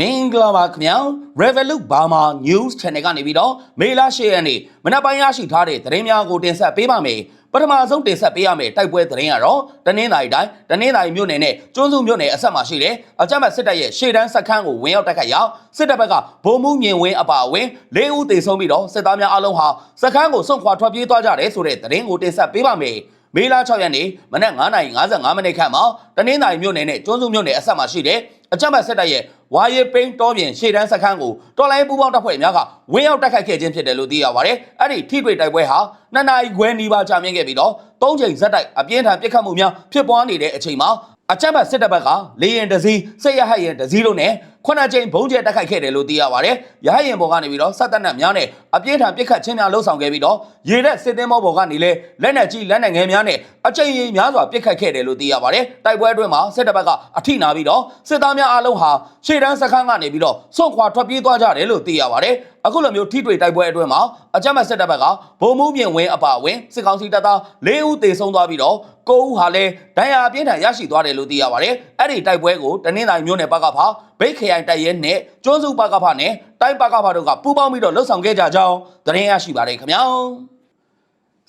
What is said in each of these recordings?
မင်္ဂလာပါခင်ဗျာ Revolut Burma News Channel ကနေပြီးတော့မေလ10ရက်နေ့မနက်ပိုင်းရရှိထားတဲ့သတင်းများကိုတင်ဆက်ပေးပါမယ်ပထမဆုံးတင်ဆက်ပေးရမယ့်တိုက်ပွဲသတင်းကတော့တနင်္သာရီတိုင်းတနင်္သာရီမြို့နယ်နဲ့ကျွန်းစုမြို့နယ်အဆက်မှာရှိတဲ့အကြမ်းဖက်စစ်တပ်ရဲ့ရှေ့တန်းစခန်းကိုဝင်ရောက်တိုက်ခိုက်ရာစစ်တပ်ဘက်ကဗိုလ်မှူးမြင့်ဝင်းအပါအဝင်၄ဦးသေဆုံးပြီးတော့စစ်သားများအလုံးဟာစခန်းကိုစွန့်ခွာထွက်ပြေးသွားကြတယ်ဆိုတဲ့သတင်းကိုတင်ဆက်ပေးပါမယ်မေလ6ရက်နေ့မနက်9:55မိနစ်ခန့်မှာတနင်္သာရီမြို့နယ်နဲ့ကျွန်းစုမြို့နယ်အဆက်မှာရှိတဲ့အကြမ်းဖက်စစ်တပ်ရဲ့ ဝါရီပိန်းတောပြင်ရှေ့တန်းစခန်းကိုတော်လိုင်းပူပေါင်းတပ်ဖွဲ့များကဝင်းရောက်တိုက်ခိုက်ခဲ့ခြင်းဖြစ်တယ်လို့သိရပါတယ်။အဲ့ဒီထိတွေ့တိုက်ပွဲဟာနှစ်နာရီခွဲနီးပါးကြာမြင့်ခဲ့ပြီးတော့သုံးချိန်ဇက်တိုက်အပြင်းထန်ပစ်ခတ်မှုများဖြစ်ပွားနေတဲ့အချိန်မှာ အကြမ်းဖက်စစ်တပ်ဘက်ကလေရင်တစည်းစစ်ရဟတ်ရင်တစည်းလုံးနဲ့ခုနှစ်ကြိမ်ဘုံကျဲတိုက်ခိုက်ခဲ့တယ်လို့သိရပါတယ်။ရဟတ်ရင်ပေါ်ကနေပြီးတော့စက်တပ်နဲ့များနဲ့အပြင်းထန်ပစ်ခတ်ခြင်းများလှုပ်ဆောင်ခဲ့ပြီးတော့ရေတဲ့စစ်သည်မောပေါ်ကနေလဲလက်နက်ကြီးလက်နက်ငယ်များနဲ့အကြိမ်ရင်များစွာပစ်ခတ်ခဲ့တယ်လို့သိရပါတယ်။တိုက်ပွဲအတွင်းမှာစစ်တပ်ဘက်ကအထိနာပြီးတော့စစ်သားများအလုံးဟာရှေ့တန်းစခန်းကနေပြီးတော့စွန့်ခွာထွက်ပြေးသွားကြတယ်လို့သိရပါတယ်။ အခုလိုမျိုးထိတွေ့တိုက်ပွဲအတွင်းမှာအကြမ်းဖက်စစ်တပ်ဘက်ကဗိုလ်မှူးမြင့်ဝင်းအပါအဝင်စစ်ကောင်စီတပ်သား၄ဦးသေဆုံးသွားပြီးတော့၉ဦးဟာလည်းဒဏ်ရာအပြင်းထန်ရရှိသွားတယ်လို့သိရပါတယ်။အဲ့ဒီတိုက်ပွဲကိုတနင်္သာရီမြို့နယ်ဘက်ကဖာဘိတ်ခရိုင်တိုက်ရဲနဲ့ကျွန်းစုဘက်ကဖာနဲ့တိုင်းဘက်ကဖာတို့ကပူးပေါင်းပြီးတော့လှုပ်ဆောင်ခဲ့ကြကြောင်းသတင်းရရှိပါတယ်ခင်ဗျာ။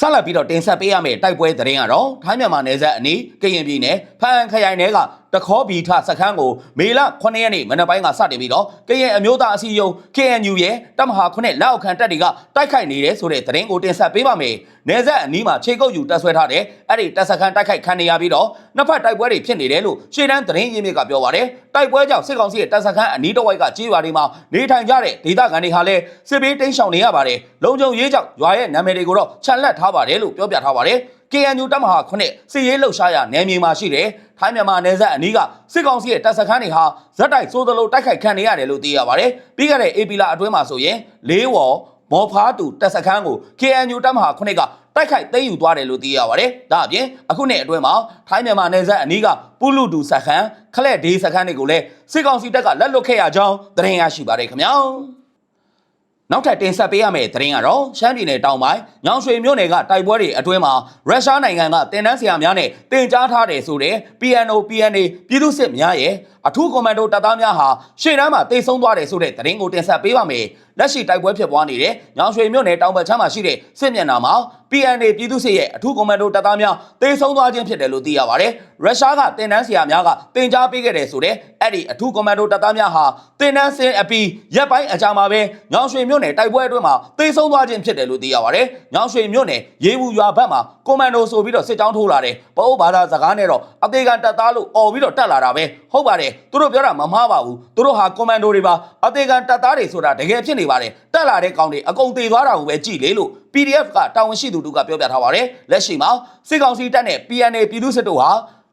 ဆက်လက်ပြီးတော့တင်ဆက်ပေးရမယ့်တိုက်ပွဲသတင်းကတော့ထိုင်းမြန်မာနယ်စပ်အနီးကရင်ပြည်နယ်ဖန်ခရိုင်နယ်က တခေါဘီထစခန်းကိုမေလ9ရက်နေ့မနက်ပိုင်းကစတင်ပြီးတော့ကရင်အမျိုးသားအစည်းအရုံး KNU ရဲ့တပ်မဟာ9လက်အောက်ခံတပ်တွေကတိုက်ခိုက်နေတယ်ဆိုတဲ့သတင်းကိုတင်ဆက်ပေးပါမယ်။နယ်စပ်အနီးမှာခြေကုပ်ယူတပ်ဆွဲထားတဲ့အဲ့ဒီတပ်စခန်းတိုက်ခိုက်ခံနေရပြီးတော့နှစ်ဖက်တိုက်ပွဲတွေဖြစ်နေတယ်လို့ရှေ့တန်းသတင်းရင်းမြစ်ကပြောပါတယ်။တိုက်ပွဲကြောင့်စစ်ကောင်စီရဲ့တပ်စခန်းအနီးတစ်ဝိုက်ကကြေးရွာတွေမှာနေထိုင်ကြတဲ့ဒေသခံတွေဟာလည်းစစ်ဘေးတိမ်းရှောင်နေရပါတယ်။လုံခြုံရေးကြောင့်ရွာရဲ့နာမည်တွေကိုတော့ခြံလက်ထားပါတယ်လို့ပြောပြထားပါတယ်။ KNU တပ်မဟာ9စစ်ရေးလှုပ်ရှားရနယ်မြေမှာရှိတယ်။ထိုင်းမြန်မာနယ်စပ်အနီးကစစ်ကောင်စီရဲ့တပ်စခန်းတွေဟာဇက်တိုက်စိုးသလိုတိုက်ခိုက်ခံနေရတယ်လို့သိရပါတယ်။ပြီးခဲ့တဲ့ AP လာအတွင်းမှာဆိုရင်လေးဝေါ်မော်ဖားတူတပ်စခန်းကို KNU တပ်မဟာ9ကတိုက်ခိုက်သိမ်းယူသွားတယ်လို့သိရပါတယ်။ဒါအပြင်အခုနှစ်အတွင်းမှာထိုင်းမြန်မာနယ်စပ်အနီးကပူလူတူစခန်းခလက်ဒေးစခန်းတွေကိုလည်းစစ်ကောင်စီတပ်ကလက်လွတ်ခဲ့ရကြောင်းသတင်းရရှိပါတယ်ခင်ဗျာ။ နောက်ထပ်တင်ဆက်ပေးရမယ့်သတင်းကတော့ရှမ်းပြည်နယ်တောင်ပိုင်းညောင်ရွှေမြို့နယ်ကတိုက်ပွဲတွေအတွင်းမှာရုရှားနိုင်ငံကတင်နန်းဆရာများနဲ့တင်ကြားထားတယ်ဆိုတဲ့ PNO PNA ပြည်သူ့စစ်များရဲ့ အထူးကွန်မန်ဒိုတပ်သားများဟာရှေ့တန်းမှာတိတ်ဆုံးသွားတယ်ဆိုတဲ့သတင်းကိုတင်ဆက်ပေးပါမယ်။လက်ရှိတိုက်ပွဲဖြစ်ပွားနေတဲ့ညောင်ရွှေမြို့နယ်တောင်ဘက်ခြမ်းမှာရှိတဲ့စစ်မျက်နှာမှာ PNA ပြည်သူ့စစ်ရဲ့အထူးကွန်မန်ဒိုတပ်သားများတိတ်ဆုံးသွားခြင်းဖြစ်တယ်လို့သိရပါတယ်။ရုရှားကတင်နန်းဆရာများကတင်ကြားပေးခဲ့တယ်ဆိုတဲ့အဲ့ဒီအထူးကွန်မန်ဒိုတပ်သားများဟာတင်နန်းစင်အပီရက်ပိုင်းအကြာမှာပဲညောင်ရွှေမြို့နယ်တိုက်ပွဲအတွင်းမှာတိတ်ဆုံးသွားခြင်းဖြစ်တယ်လို့သိရပါတယ်။ညောင်ရွှေမြို့နယ်ရေဘူးရွာဘက်မှာကွန်မန်ဒိုဆိုပြီးတော့စစ်ကြောင်းထိုးလာတယ်။ပအိုးဘာသာစကားနဲ့တော့အသေးခံတပ်သားလို့អော်ပြီးတော့တက်လာတာပဲ။ဟုတ်ပါတယ်။သူတို့ပြောတာမမှားပါဘူး။သူတို့ဟာကွန်မန်ဒိုတွေပါအသေးခံတပ်သားတွေဆိုတာတကယ်ဖြစ်နေပါတယ်။တက်လာတဲ့ကောင်တွေအကုန်သေးသွားတာကိုပဲကြည်လေလို့ PDF ကတာဝန်ရှိသူတို့ကပြောပြထားပါတယ်။လက်ရှိမှာစစ်ကောင်စီတပ်နဲ့ PNA ပြည်သူစစ်တို့ဟာ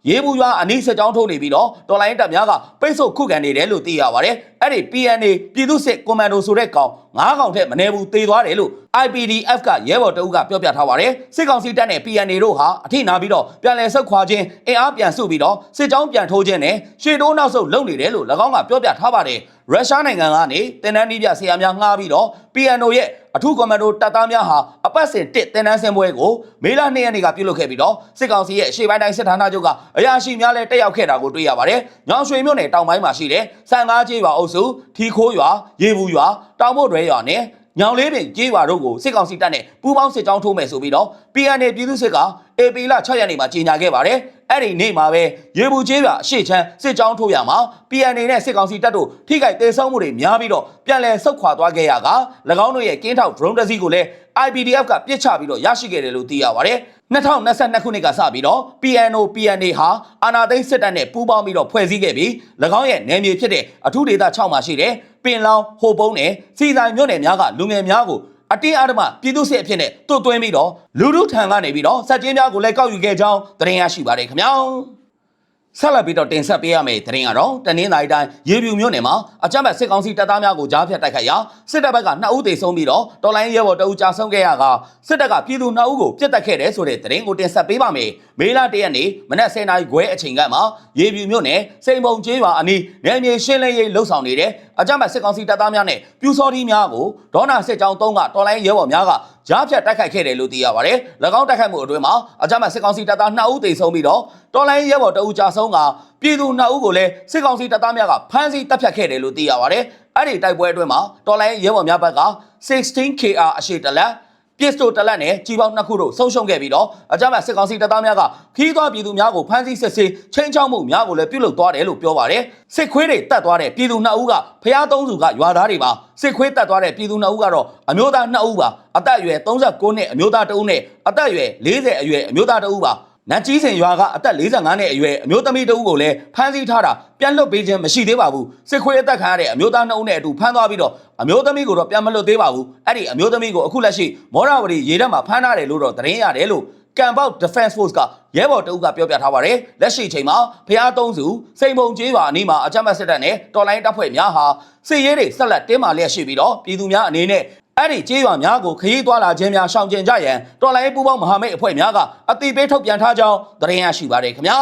ရေဘူးရွာအနီးစစ်ကြောင်းထိုးနေပြီးတော့တော်လိုင်းတပ်များကပိတ်ဆို့ခုခံနေတယ်လို့သိရပါတယ်။အဲ့ဒီ PNA ပြည်သူစစ်ကွန်မန်ဒိုဆိုတဲ့ကောင်၅ကောင်ထက်မနည်းဘူးသေသွားတယ်လို့ IPDF ကရဲဘော်တအုပ်ကပြောပြထားပါတယ်။စစ်ကောင်စီတပ်နဲ့ PNA တို့ဟာအထိနာပြီးတော့ပြန်လည်ဆုတ်ခွာခြင်းအင်အားပြန်စုပြီးတော့စစ်ကြောင်းပြန်ထိုးခြင်းနဲ့ရှေ့တိုးနောက်ဆုတ်လုပ်နေတယ်လို့၎င်းကပြောပြထားပါတယ်။ရုရှားနိုင်ငံကနေတင်နန်းနီးပြဆရာများငှားပြီးတော့ PNO ရဲ့အထူးကွန်မန်ဒိုတပ်သားများဟာအပတ်စဉ်တစ်တင်နန်းစင်ပွဲကိုမေလ2ရက်နေ့ကပြုလုပ်ခဲ့ပြီးတော့စစ်ကောင်စီရဲ့အရှေ့ပိုင်းတိုင်းစစ်ဌာနချုပ်ကအရာရှိများလည်းတက်ရောက်ခဲ့တာကိုတွေ့ရပါတယ်။ညောင်ရွှေမြို့နယ်တောင်ပိုင်းမှာရှိတဲ့စံကားကျေးရွာအုပ်စုထီခိုးရွာရေဘူးရွာတောင်မုတ်ရွဲရွာနဲ့ ညောင်လေးပင်ကြေးရွာတို့ကိုစစ်ကောင်စီတပ်နဲ့ပူးပေါင်းစစ်ကြောင်းထိုးမယ်ဆိုပြီးတော့ PNA ပြည်သူစစ်က AP လ6ရက်နေ့မှာကြေညာခဲ့ပါတယ်။ အဲ့ဒီနေ့မှာပဲရေဘူးကျေးရွာအရှိချမ်းစစ်ကြောင်းထိုးရမှာ PNA နဲ့စစ်ကောင်စီတပ်တို့ထိခိုက်ဒေဆုံးမှုတွေများပြီးတော့ပြန်လည်ဆုတ်ခွာသွားခဲ့ရက၎င်းတို့ရဲ့ကင်းထောက် drone တစ်စီးကိုလည်း IPDF ကပြစ်ချပြီးတော့ရရှိခဲ့တယ်လို့သိရပါတယ်။2022ခုနှစ်ကစပြီးတော့ PNO PNA ဟာအာနာသိန်းစစ်တပ်နဲ့ပူးပေါင်းပြီးတော့ဖွဲ့စည်းခဲ့ပြီး၎င်းရဲ့နယ်မြေဖြစ်တဲ့အထူးဒေသ6မှာရှိတဲ့ပင်လောင်ဟိုပုံးနဲ့စီဆိုင်မြို့နယ်များကလူငယ်များကို အတင်းအဓမ္မပြည်သူစစ်အဖြစ်နဲ့တွတ်သွင်းပြီးတော့လူလူထံကနေပြီးတော့စက်ချင်းများကိုလည်းကောက်ယူခဲ့ကြောင်းသတင်းရရှိပါတယ်ခင်ဗျာ ဆက်လက်ပြီးတော့တင်ဆက်ပေးရမယ့်သတင်းကတော့တနင်္သာရီတိုင်းရေပြူမြို့နယ်မှာအကြမ်းဖက်စစ်ကောင်စီတပ်သားများကိုကြားဖြတ်တိုက်ခိုက်ရာစစ်တပ်ဘက်က2ဦးသေဆုံးပြီးတော့တော်လိုင်းရဲဘော်2ဦးကြာဆုံးခဲ့ရကစစ်တပ်ကပြည်သူ2ဦးကိုပြစ်တက်ခဲ့တယ်ဆိုတဲ့သတင်းကိုတင်ဆက်ပေးပါမယ်။မေလ1ရက်နေ့မနက်10:00နာရီခွဲအချိန်ကမှရေပြူမြို့နယ်စိန်ပုံကျေးရွာအနီးနယ်မြေရှင်းလင်းရေးလှုပ်ဆောင်နေတဲ့အကြမ်းဖက်စစ်ကောင်စီတပ်သားများနဲ့ပြူစော်ဒီများကိုဒေါနာစစ်ကြောင်း3ကတော်လိုင်းရဲဘော်များကကြားဖြတ်တိုက်ခိုက်ခဲ့တယ်လို့သိရပါတယ်၎င်းတိုက်ခိုက်မှုအတွင်းမှာအကြမ်းဖက်စစ်ကောင်စီတပ်သား2ဦးသေဆုံးပြီးတော့တော်လိုင်းရဲဘော်တအူကြာဆုံးကပြည်သူ2ဦးကိုလည်းစစ်ကောင်စီတပ်သားများကဖမ်းဆီးတပ်ဖြတ်ခဲ့တယ်လို့သိရပါတယ်အဲ့ဒီတိုက်ပွဲအတွင်းမှာတော်လိုင်းရဲဘော်များဘက်က 16KR အရှိတလက် ပစ္စတိုတလက်နဲ့ကြီးပေါင်းနှစ်ခုတို့ဆုံးရှုံးခဲ့ပြီးတော့အကြမ်းဖက်စစ်ကောင်စီတပ်သားများကခီးသွွားပြည်သူများကိုဖမ်းဆီးစစ်ဆေးချင်းချောက်မှုများကိုလည်းပြုလုပ်သွားတယ်လို့ပြောပါတယ်စစ်ခွေးတွေတတ်သွားတဲ့ပြည်သူနှစ်ဦးကဖျားသုံးစုကရွာသားတွေပါစစ်ခွေးတတ်သွားတဲ့ပြည်သူနှစ်ဦးကတော့အမျိုးသားနှစ်ဦးပါအသက်အရွယ်39နှစ်အမျိုးသားတစ်ဦးနဲ့အသက်အရွယ်40အရွယ်အမျိုးသားတစ်ဦးပါ နတ်ကြီးစင်ရွာကအသက်45နှစ်အရွယ်အမျိုးသမီးတဦးကိုလည်းဖမ်းဆီးထားတာပြန်လွတ်ပေးခြင်းမရှိသေးပါဘူးစစ်ခွေးအသက်ခံရတဲ့အမျိုးသားနှစ်ဦးနဲ့အတူဖမ်းသွားပြီးတော့အမျိုးသမီးကိုတော့ပြန်မလွတ်သေးပါဘူးအဲ့ဒီအမျိုးသမီးကိုအခုလက်ရှိမောရဝတီရေတပ်မှာဖမ်းထားတယ်လို့တော့သတင်းရတယ်လို့ကံပေါက် Defense Force ကရဲဘော်တအုပ်ကပြောပြထားပါတယ်လက်ရှိချိန်မှာဖျားသုံးစုစိန်ပုံကျေးပါအနီးမှာအကြမ်းဖက်စစ်တပ်နဲ့တော်လိုင်းတပ်ဖွဲ့များဟာစစ်ရေးတွေဆက်လက်တင်းမာလျက်ရှိပြီးတော့ပြည်သူများအနေနဲ့ အဲ့ဒီကျေးရွာများကိုခရီးသွားလာခြင်းများရှောင်ကျဉ်ကြရန်တော်လိုင်းပူးပေါင်းမဟာမိတ်အဖွဲ့များကအတိပေးထုတ်ပြန်ထားကြောင်းသတင်းရရှိပါတယ်ခင်ဗျာ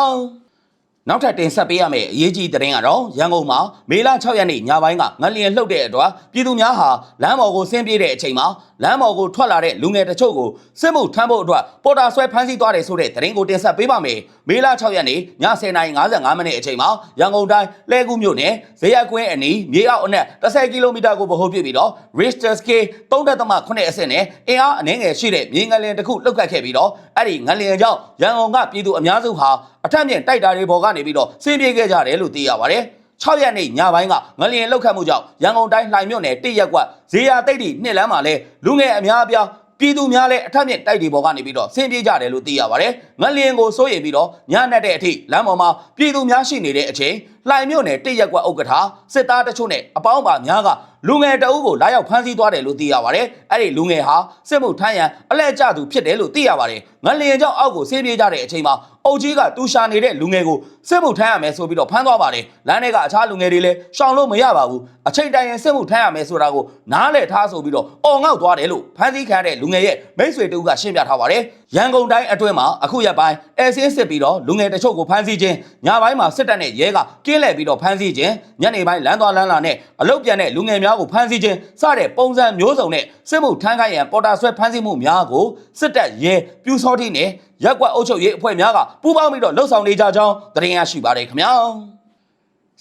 နောက်ထပ်တင်ဆက်ပေးရမယ့်အရေးကြီးသတင်းကတော့ရန်ကုန်မှာမေလ6ရက်နေ့ညပိုင်းကငလျင်လှုပ်တဲ့အတွက်ပြည်သူများဟာလမ်းပေါ်ကိုဆင်းပြေးတဲ့အချိန်မှာလမ်းပေါ်ကိုထွက်လာတဲ့လူငယ်တချို့ကိုစစ်မှုထမ်းဖို့အတွက်ပေါ်တာဆွဲဖမ်းဆီးသွားတယ်ဆိုတဲ့သတင်းကိုတင်ဆက်ပေးပါမယ်။ မေလ6ရက်နေ့ည10:55မိနစ်အချိန်မှာရန်ကုန်တိုင်းလှဲကူးမြို့နယ်ဇေယျကွင်းအနီးမြေအောက်အနက်10ကီလိုမီတာကိုဗဟိုပြုပြီးတော့ Richter scale 3.8အဆင့်နဲ့အင်အားအနည်းငယ်ရှိတဲ့မြေငလျင်တစ်ခုလှုပ်ခတ်ခဲ့ပြီးတော့အဲ့ဒီငလျင်ကြောင့်ရန်ကုန်ကပြည်သူအများစုဟာအထက်မြင့်တိုက်တာတွေပေါ်ကနေပြီးတော့ဆင်းပြေးခဲ့ကြတယ်လို့သိရပါတယ်။6ရက်နေ့ညပိုင်းကငလျင်လောက်ခတ်မှုကြောင့်ရန်ကုန်တိုင်းလှိုင်မြို့နယ်တိရက်ကွက်ဇေယျတိတ်တီနှစ်လမ်းမှာလဲလူငယ်အများအပြား ပြည်သူများလည်းအထက်မြင့်တိုက်တွေပေါ်ကနေပြီးတော့ဆင်းပြေးကြတယ်လို့သိရပါတယ်။ငလျင်ကိုစိုးရိမ်ပြီးတော့ညနေတဲ့အထိလမ်းပေါ်မှာပြည်သူများရှိနေတဲ့အချိန်လှိုင်မြို့နယ်တိရက်ကွက်ဥက္ကဋ္ဌစစ်သားတချို့နဲ့အပေါင်းပါများက လူငယ်တအုပ်ကိုလာရောက်ဖမ်းဆီးသွားတယ်လို့သိရပါတယ်။အဲ့ဒီလူငယ်ဟာစစ်မှုထမ်းရန်အလဲကျသူဖြစ်တယ်လို့သိရပါတယ်။ငလျင်ကြောင့်အောက်ကိုဆင်းပြေးကြတဲ့အချိန်မှာအုပ်ကြီးကတူရှာနေတဲ့လူငယ်ကိုစစ်မှုထမ်းရမယ်ဆိုပြီးတော့ဖမ်းသွားပါတယ်။လမ်းထဲကအခြားလူငယ်တွေလည်းရှောင်လို့မရပါဘူး။အချိန်တိုင်ရင်စစ်မှုထမ်းရမယ်ဆိုတာကိုနားလည်ထားဆိုပြီးတော့အော်ငေါက်သွားတယ်လို့ဖမ်းဆီးခံရတဲ့လူငယ်ရဲ့မိတ်ဆွေတူကရှင်းပြထားပါတယ်။ရန်ကုန်တိုင်းအတွင်းမှာအခုရက်ပိုင်းအဲဆင်းစစ်ပြီးတော့လူငယ်တချို့ကိုဖမ်းဆီးခြင်းညပိုင်းမှာစစ်တပ်နဲ့ရဲကကင်းလှည့်ပြီးတော့ဖမ်းဆီးခြင်းညနေပိုင်းလမ်းသွားလမ်းလာနဲ့အလုတ်ပြန်တဲ့လူငယ်များကိုဖမ်းဆီးခြင်းစတဲ့ပုံစံမျိုးစုံနဲ့စစ်မှုထမ်းခိုင်းရန်ပေါ်တာဆွဲဖမ်းဆီးမှုများကိုစစ်တပ်ရဲပြူစောတိနဲ့ရက်ကွက်အုပ်ချုပ်ရေးအဖွဲ့များကပူးပေါင်းပြီးတော့လှုပ်ဆောင်နေကြကြောင်းသတင်းရရှိပါတယ်ခင်ဗျာ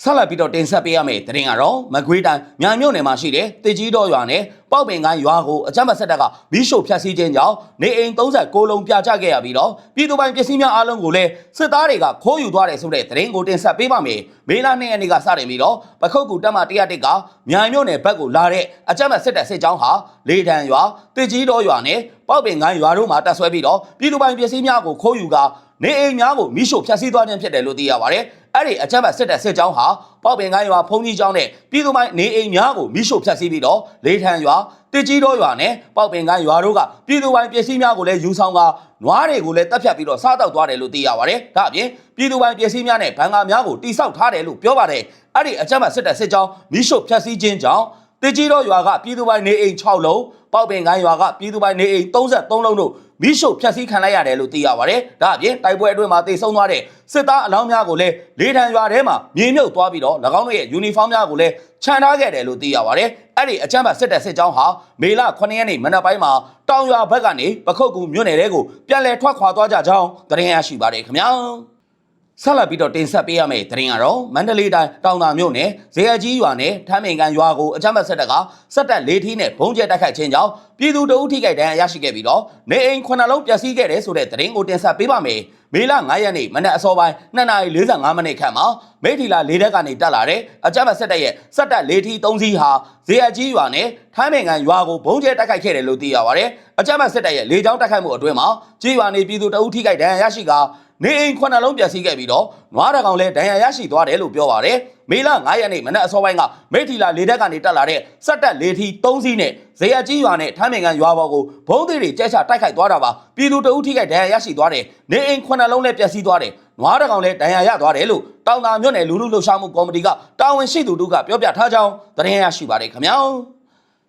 ဆက်လက်ပြီးတော့တင်ဆက်ပေးရမယ့်သတင်းကတော့မကွေးတိုင်းမြိုင်မြို့နယ်မှာရှိတဲ့တကြီးတော်ရွာနဲ့ပေါက်ပင်ကိုင်းရွာကိုအကြမ်းဖက်ဆက်တပ်ကမီးရှို့ဖျက်ဆီးခြင်းကြောင့်နေအိမ်36လုံးပြချခဲ့ရပြီးတော့ပြည်သူပိုင်ပစ္စည်းများအလုံးကိုလည်းစစ်သားတွေကခိုးယူသွားတယ်ဆိုတဲ့သတင်းကိုတင်ဆက်ပေးပါမယ်။မေလ2ရက်နေ့ကစတင်ပြီးတော့ပခုတ်ကူတက်မ101ကမြိုင်မြို့နယ်ဘက်ကိုလာတဲ့အကြမ်းဖက်စစ်တပ်စစ်ကြောင်းဟာလေတံရွာတကြီးတော်ရွာနဲ့ပေါက်ပင်ကိုင်းရွာတို့မှာတပ်ဆွဲပြီးတော့ပြည်သူပိုင်ပစ္စည်းများကိုခိုးယူကနေအိမ်များကိုမိရှို့ဖျက်ဆီးသွားခြင်းဖြစ်တယ်လို့သိရပါတယ်။ အဲ့ဒီအကြမ်းဖက်စစ်တပ်စစ်ကြောင်းဟာပေါက်ပင်ကိုင်းရွာဖုန်ကြီးကျောင်းနဲ့ပြည်သူပိုင်နေအိမ်များကိုမိရှို့ဖျက်ဆီးပြီးတော့လေထံရွာတစ်ကြီးတော်ရွာနဲ့ပေါက်ပင်ကိုင်းရွာတို့ကပြည်သူပိုင်ပစ္စည်းများကိုလည်းယူဆောင်ကနွားတွေကိုလည်းတပ်ဖြတ်ပြီးတော့စားတောက်သွားတယ်လို့သိရပါတယ်။ဒါအပြင်ပြည်သူပိုင်ပစ္စည်းများနဲ့ဘဏ္ဍာများကိုတိစောက်ထားတယ်လို့ပြောပါတယ်။အဲ့ဒီအကြမ်းဖက်စစ်တပ်စစ်ကြောင်းမိရှို့ဖျက်ဆီးခြင်းကြောင့် တစ်ကြီးတော်ရွာကပြည်သူပိုင်နေအိမ်6လုံးပေါက်ပင်ကိုင်းရွာကပြည်သူပိုင်နေအိမ်33လုံးတို့မိရှုဖျက်ဆီးခံလိုက်ရတယ်လို့သိရပါတယ်။ဒါအပြင်တိုက်ပွဲအတွင်းမှာတိတ်ဆုံးသွားတဲ့စစ်သားအလောင်းများကိုလည်းလေးထံရွာထဲမှာမြေမြုပ်သွားပြီးတော့၎င်းတို့ရဲ့ယူနီဖောင်းများကိုလည်းခြံထားခဲ့တယ်လို့သိရပါတယ်။အဲ့ဒီအကြမ်းဖက်စစ်တပ်စစ်ကြောင်းဟာမေလ9ရက်နေ့မနက်ပိုင်းမှာတောင်ရွာဘက်ကနေပခုတ်ကူမြို့နယ်တဲကိုပြန်လည်ထွက်ခွာသွားကြကြောင်းသတင်းရရှိပါတယ်ခင်ဗျာ။ ဆက်လက်ပြီးတော့တင်ဆက်ပေးရမယ့်သတင်းကတော့မန္တလေးတိုင်းတောင်သာမြို့နယ်ဇေယျကြီးရွာနဲ့ထမ်းမင်ကန်ရွာကိုအကြမ်းဖက်ဆက်တပ်ကစက်တပ်လေးထီးနဲ့ဘုံကျဲတိုက်ခိုက်ခြင်းကြောင့်ပြည်သူတအုပ်ထိခိုက်ဒဏ်ရာရရှိခဲ့ပြီးတော့နေအိမ်ခုနှစ်လုံးပျက်စီးခဲ့တယ်ဆိုတဲ့သတင်းကိုတင်ဆက်ပေးပါမယ်။မေလ9ရက်နေ့မနက်အစောပိုင်း2:45မိနစ်ခန့်မှာမိထီလာလေးတက်ကနေတက်လာတဲ့အကြမ်းဖက်ဆက်တပ်ရဲ့စက်တပ်လေးထီး3စီးဟာဇေယျကြီးရွာနဲ့ထမ်းမင်ကန်ရွာကိုဘုံကျဲတိုက်ခိုက်ခဲ့တယ်လို့သိရပါတယ်။အကြမ်းဖက်ဆက်တပ်ရဲ့လေကြောင်းတိုက်ခိုက်မှုအတွင်းမှာကြီးရွာနေပြည်သူတအုပ်ထိခိုက်ဒဏ်ရာရရှိက နေအိမ်ခုနှစ်လုံးပျက်စီးခဲ့ပြီးတော့နွားတကောင်လည်းဒဏ်ရာရရှိသွားတယ်လို့ပြောပါတယ်။မေလ9ရက်နေ့မနက်အစောပိုင်းကမိထီလာလေတက်ကနေတက်လာတဲ့စက်တက်လေထီ3စီးနဲ့ဇေယျကြီးရွာနဲ့ထမ်းမင်ကန်ရွာပေါ်ကိုဘုံသေးတွေကျဲချတိုက်ခိုက်သွားတာပါ။ပြည်သူတအုပ်ထိခိုက်ဒဏ်ရာရရှိသွားတယ်။နေအိမ်ခုနှစ်လုံးလည်းပျက်စီးသွားတယ်။နွားတကောင်လည်းဒဏ်ရာရသွားတယ်လို့တောင်တာမြို့နယ်လူလူလှုပ်ရှားမှုကော်မတီကတာဝန်ရှိသူတို့ကပြောပြထားကြောင်းသတင်းရရှိပါတယ်ခင်ဗျာ။